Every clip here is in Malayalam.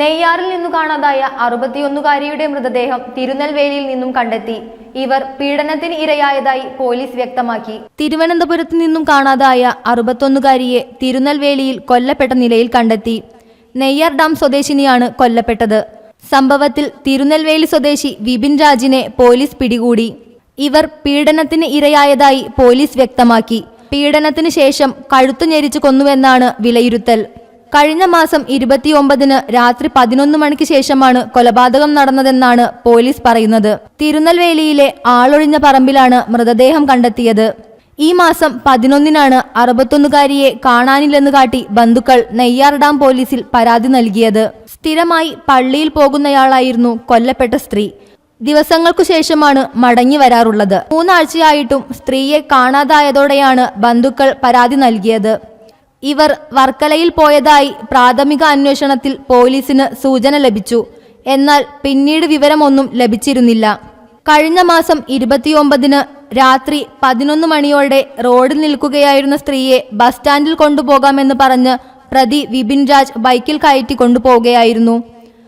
നെയ്യാറിൽ നിന്നു കാണാതായ അറുപത്തിയൊന്നുകാരിയുടെ മൃതദേഹം തിരുനെൽവേലിയിൽ നിന്നും കണ്ടെത്തി. ഇവർ പീഡനത്തിന് ഇരയായതായി പോലീസ് വ്യക്തമാക്കി. തിരുവനന്തപുരത്ത് നിന്നും കാണാതായ അറുപത്തൊന്നുകാരിയെ തിരുനെൽവേലിയിൽ കൊല്ലപ്പെട്ട നിലയിൽ കണ്ടെത്തി. നെയ്യാർ ഡാം സ്വദേശിനിയാണ് കൊല്ലപ്പെട്ടത്. സംഭവത്തിൽ തിരുനെൽവേലി സ്വദേശി വിപിൻ രാജിനെ പോലീസ് പിടികൂടി. ഇവർ പീഡനത്തിന് ഇരയായതായി പോലീസ് വ്യക്തമാക്കി. പീഡനത്തിന് ശേഷം കഴുത്തു ഞെരിച്ചു കൊന്നുവെന്നാണ് വിലയിരുത്തൽ. കഴിഞ്ഞ മാസം ഇരുപത്തിയൊമ്പതിന് രാത്രി പതിനൊന്ന് മണിക്ക് ശേഷമാണ് കൊലപാതകം നടന്നതെന്നാണ് പോലീസ് പറയുന്നത്. തിരുനെൽവേലിയിലെ ആളൊഴിഞ്ഞ പറമ്പിലാണ് മൃതദേഹം കണ്ടെത്തിയത്. ഈ മാസം പതിനൊന്നിനാണ് അറുപത്തൊന്നുകാരിയെ കാണാനില്ലെന്ന് കാട്ടി ബന്ധുക്കൾ നെയ്യാർ ഡാം പോലീസിൽ പരാതി നൽകിയത്. സ്ഥിരമായി പള്ളിയിൽ പോകുന്നയാളായിരുന്നു കൊല്ലപ്പെട്ട സ്ത്രീ. ദിവസങ്ങൾക്കു ശേഷമാണ് മടങ്ങി വരാറുള്ളത്. മൂന്നാഴ്ചയായിട്ടും സ്ത്രീയെ കാണാതായതോടെയാണ് ബന്ധുക്കൾ പരാതി നൽകിയത്. ഇവർ വർക്കലയിൽ പോയതായി പ്രാഥമിക അന്വേഷണത്തിൽ പോലീസിന് സൂചന ലഭിച്ചു. എന്നാൽ പിന്നീട് വിവരമൊന്നും ലഭിച്ചിരുന്നില്ല. കഴിഞ്ഞ മാസം ഇരുപത്തിയൊമ്പതിന് രാത്രി പതിനൊന്ന് മണിയോടെ റോഡിൽ നിൽക്കുകയായിരുന്ന സ്ത്രീയെ ബസ് സ്റ്റാൻഡിൽ കൊണ്ടുപോകാമെന്ന് പറഞ്ഞ് പ്രതി വിപിൻ രാജ് ബൈക്കിൽ കയറ്റി കൊണ്ടുപോവുകയായിരുന്നു.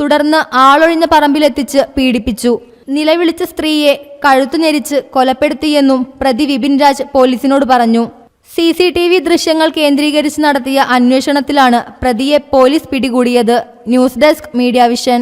തുടർന്ന് ആളൊഴിഞ്ഞ പറമ്പിലെത്തിച്ച് പീഡിപ്പിച്ചു. നിലവിളിച്ച സ്ത്രീയെ കഴുത്തു ഞെരിച്ച് കൊലപ്പെടുത്തിയെന്നും പ്രതി വിപിൻ രാജ് പോലീസിനോട് പറഞ്ഞു. സി സി ടി വി ദൃശ്യങ്ങൾ കേന്ദ്രീകരിച്ച് നടത്തിയ അന്വേഷണത്തിലാണ് പ്രതിയെ പോലീസ് പിടികൂടിയത്. News desk Media Vision.